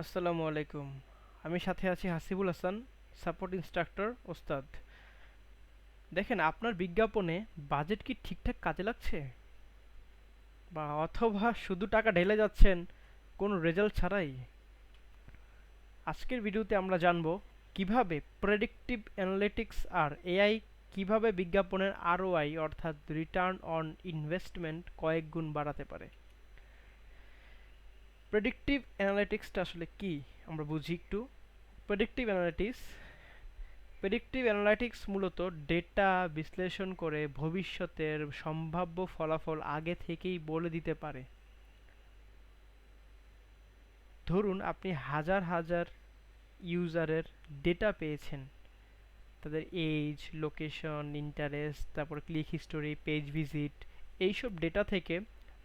আসসালামু আলাইকুম। আমি সাথে আছি হাসিবুল হাসান, সাপোর্ট ইনস্ট্রাক্টর, ওস্তাদ। দেখেন, আপনার বিজ্ঞাপনে বাজেট কি ঠিকঠাক কাজে লাগছে? বা অথবা শুধু টাকা ঢেলে যাচ্ছেন, কোনো রেজাল্ট ছাড়াই? আজকের ভিডিওতে আমরা জানব কীভাবে প্রেডিক্টিভ অ্যানালিটিক্স আর এআই কীভাবে বিজ্ঞাপনের আরওআই অর্থাৎ রিটার্ন অন ইনভেস্টমেন্ট কয়েক গুণ বাড়াতে পারে। প্রেডিক্টিভ অ্যানালিটিক্সটা আসলে কি? আমরা বুঝি একটু। প্রেডিক্টিভ অ্যানালিটিক্স প্রেডিক্টিভ অ্যানালিটিক্স মূলত ডেটা বিশ্লেষণ করে ভবিষ্যতের সম্ভাব্য ফলাফল আগে থেকেই বলে দিতে পারে। ধরুন আপনি হাজার হাজার ইউজারের ডেটা পেয়েছেন। তাদের এজ লোকেশন ইন্টারেস্ট তারপর ক্লিক হিস্টোরি পেজ ভিজিট এইসব ডেটা থেকে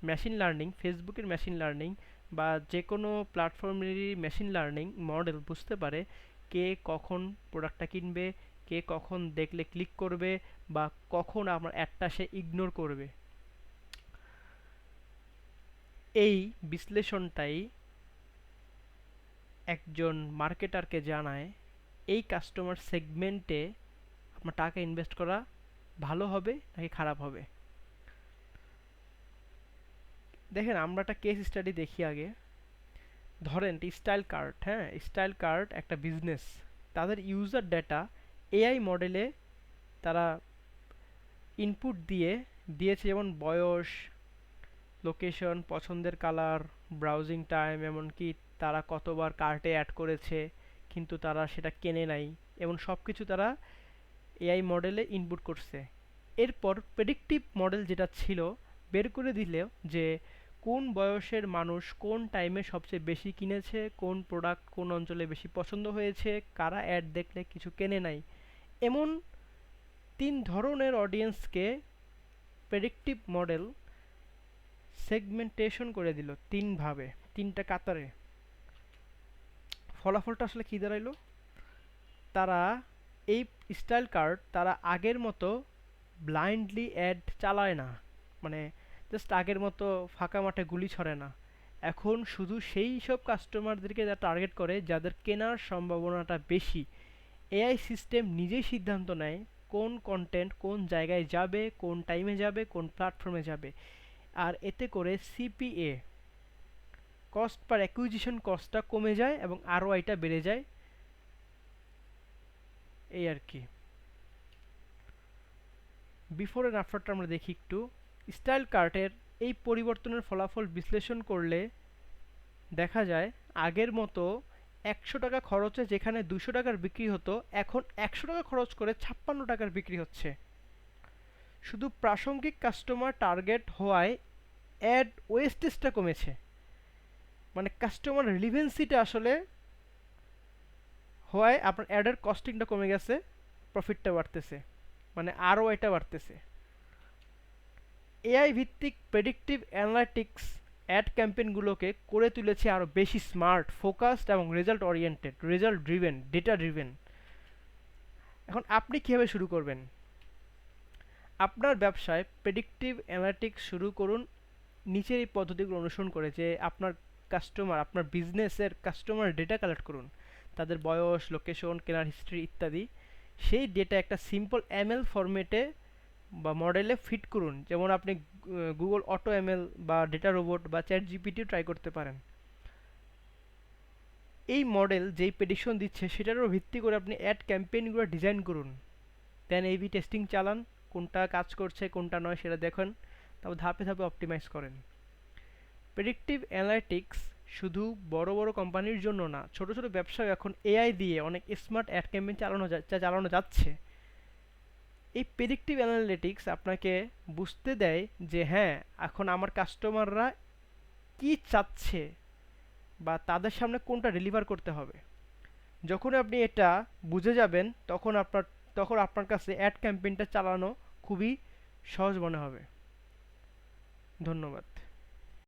মেশিন লার্নিং ফেসবুকের মেশিন লার্নিং বা যে কোনো প্ল্যাটফর্মেরই মেশিন লার্নিং মডেল বুঝতে পারে কে কখন প্রোডাক্টটা কিনবে, কে কখন দেখলে ক্লিক করবে বা কখন আমার অ্যাডটা সে ইগনোর করবে। এই বিশ্লেষণটাই একজন মার্কেটারকে জানায়, এই কাস্টমার সেগমেন্টে আপনার টাকা ইনভেস্ট করা ভালো হবে নাকি খারাপ হবে? দেখেন, আমরা একটা কেস স্টাডি দেখি আগে। ধরেন স্টাইল কার্ড হ্যাঁ? স্টাইল কার্ড একটা বিজনেস তাদের ইউজার ডেটা এআই মডেলে তারা ইনপুট দিয়ে দিয়েছে, যেমন বয়স লোকেশন পছন্দের কালার ব্রাউজিং টাইম এমনকি তারা কতবার কার্টে অ্যাড করেছে, কিন্তু তারা সেটা কেনে নাই, এমন সব কিছু তারা এআই মডেলে ইনপুট করছে। এরপর প্রেডিক্টিভ মডেল যেটা ছিল বের করে দিলেও যে কোন বয়সের মানুষ কোন টাইমে সবচেয়ে বেশি কিনেছে, কোন প্রোডাক্ট কোন অঞ্চলে বেশি পছন্দ হয়েছে, কারা অ্যাড দেখলে কিছু কেনে নাই। এমন তিন ধরনের অডিয়েন্সকে প্রেডিক্টিভ মডেল সেগমেন্টেশন করে দিল তিনভাবে, তিনটা কাতারে। ফলাফলটা আসলে কী দাঁড়াইলো? তারা এই স্টাইল কার্ড তারা আগের মতো ব্লাইন্ডলি অ্যাড চালায় না। মানে জাস্ট আগের মতো ফাঁকা মাঠে গুলি ছড়ে না। এখন শুধু সেই সব কাস্টমারদেরকে যা টার্গেট করে, যাদের কেনার সম্ভাবনাটা বেশি এআই সিস্টেম নিজেই সিদ্ধান্ত নেয় কোন কন্টেন্ট কোন জায়গায় যাবে, কোন টাইমে যাবে, কোন প্ল্যাটফর্মে যাবে। আর এতে করে সিপিএ কস্ট পার অ্যাকুইজিশন কস্টটা কমে যায় এবং আরও আইটা বেড়ে যায়। এই আর কি। বিফোর অ্যান্ড আফটারটা আমরা দেখি একটু। স্টাইল কার্টের এই পরিবর্তনের ফলাফল বিশ্লেষণ করলে দেখা যায় আগের মতো একশো টাকা খরচে যেখানে দুশো টাকার বিক্রি হতো, এখন একশো টাকা খরচ করে ছাপ্পান্ন টাকার বিক্রি হচ্ছে। শুধু প্রাসঙ্গিক কাস্টমার টার্গেট হওয়ায় অ্যাড ওয়েস্টেজটা কমেছে। মানে কাস্টমার রিলিভেন্সিটা আসলে হওয়ায় আপনার অ্যাডের কস্টিংটা কমে গেছে প্রফিটটা বাড়তেছে। মানে আরও এটা বাড়তেছে। এআই ভিত্তিক প্রেডিক্টিভ অ্যানালাইটিক্স অ্যাড ক্যাম্পেইনগুলোকে করে তুলেছে আরও বেশি স্মার্ট ফোকাসড এবং result oriented result driven data driven এখন আপনি কীভাবে শুরু করবেন? আপনার ব্যবসায় প্রেডিক্টিভ অ্যানালিটিক্স শুরু করুন। নিচের এই পদ্ধতিগুলো অনুসরণ করে যে আপনার কাস্টমার আপনার বিজনেসের কাস্টমার ডেটা কালেক্ট করুন। তাদের বয়স লোকেশন কেনার হিস্ট্রি ইত্যাদি। সেই ডেটা একটা সিম্পল এমএল ফরম্যাটে বা মডেলে ফিট করুন। যেমন আপনি গুগল অটো এমএল বা ডেটা রোবট বা চ্যাট জিপিটিও ট্রাই করতে পারেন। এই মডেল যেই প্রেডিকশন দিচ্ছে, সেটারও ভিত্তি করে আপনি অ্যাড ক্যাম্পেইনগুলো ডিজাইন করুন। দেন বি টেস্টিং চালান, কোনটা কাজ করছে, কোনটা নয়, সেটা দেখেন। তারপর ধাপে ধাপে অপটিমাইজ করেন। প্রেডিক্টিভ অ্যানালাইটিক্স শুধু বড় বড় কোম্পানির জন্য না, ছোট ছোট ব্যবসায় এখন এআই দিয়ে অনেক স্মার্ট অ্যাড ক্যাম্পেইন চালানো চালানো যাচ্ছে। এই প্রেডিক্টিভ অ্যানালিটিক্স আপনাকে বুঝতে দেয় যে হ্যাঁ এখন আমার কাস্টমাররা কি চাচ্ছে বা তাদের সামনে কোনটা ডেলিভার করতে হবে। যখন আপনি এটা বুঝে যাবেন, তখন আপনার তখন আপনার কাছে অ্যাড ক্যাম্পেইনটা চালানো খুবই সহজ মনে হবে। ধন্যবাদ।